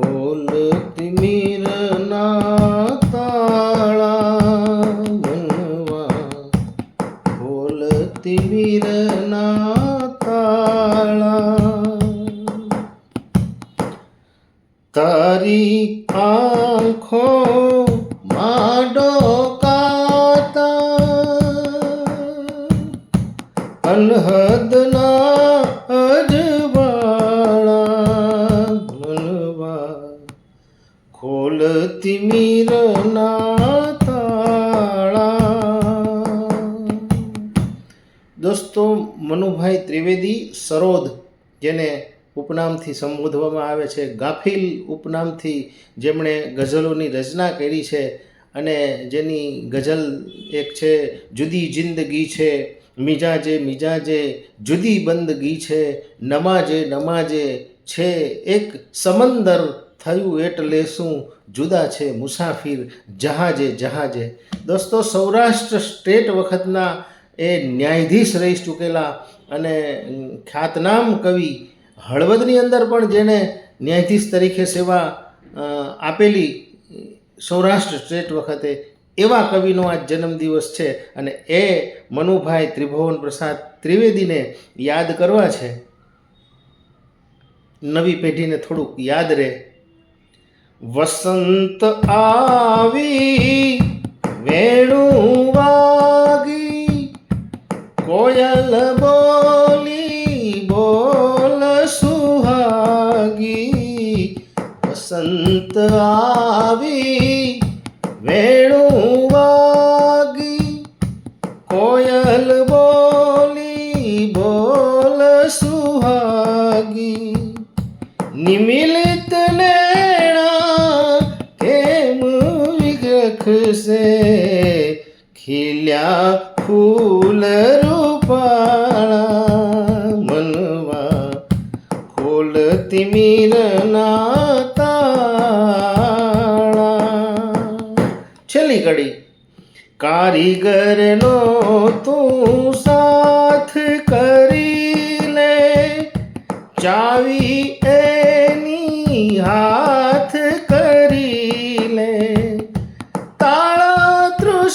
ખોલ તિમિરના તાળા મનવા ખોલ તિમિરના તાળા. તારી આંખો માડો કાતા. અનહદના ખોલ તિમિરના તાળા દોસ્તો, મનુભાઈ ત્રિવેદી સરોદ, જેને ઉપનામથી સંબોધવામાં આવે છે, ગાફિલ ઉપનામથી જેમણે ગઝલોની રચના કરી છે અને જેની ગઝલ એક છે, જુદી જિંદગી છે, મિજાજે મિજાજે, જુદી બંદગી છે, નમાજે નમાજે છે, એક સમંદર થયું એટલે શું? જુદા છે મુસાફિર જહાજે જહાજે. દોસ્તો, સૌરાષ્ટ્ર સ્ટેટ વખતના એ ન્યાયાધીશ રહી ચૂકેલા અને ખ્યાતનામ કવિ હળવદની અંદર પણ જેણે ન્યાયાધીશ તરીકે સેવા આપેલી સૌરાષ્ટ્ર સ્ટેટ વખતે એવા કવિનો આજ જન્મદિવસ છે અને એ મનુભાઈ ત્રિભુવન પ્રસાદ ત્રિવેદીને યાદ કરવા છે. નવી પેઢીને થોડુંક યાદ રહે. વસંત આવી વેણું વાગી કોયલ બોલી બોલ સુહાગી વસંત આવી વેણું વાગી કોયલ બોલી બોલ સુહાગી નિમિલિત નેણા વિગખશે ખીલ્યા ફૂલ રૂપાળા મનવા ખોલ તિમિરના તાળા છેલ્લી કડી. કારીગરનો તું સાથ કરી લે. ચાવી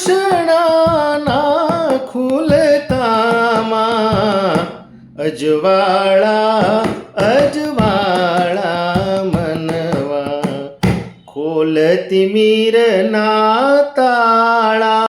તૃષ્ણાના ખુલતામાં અજવાળા અજવાળા મનવા ખોલ તિમિરના તાળા.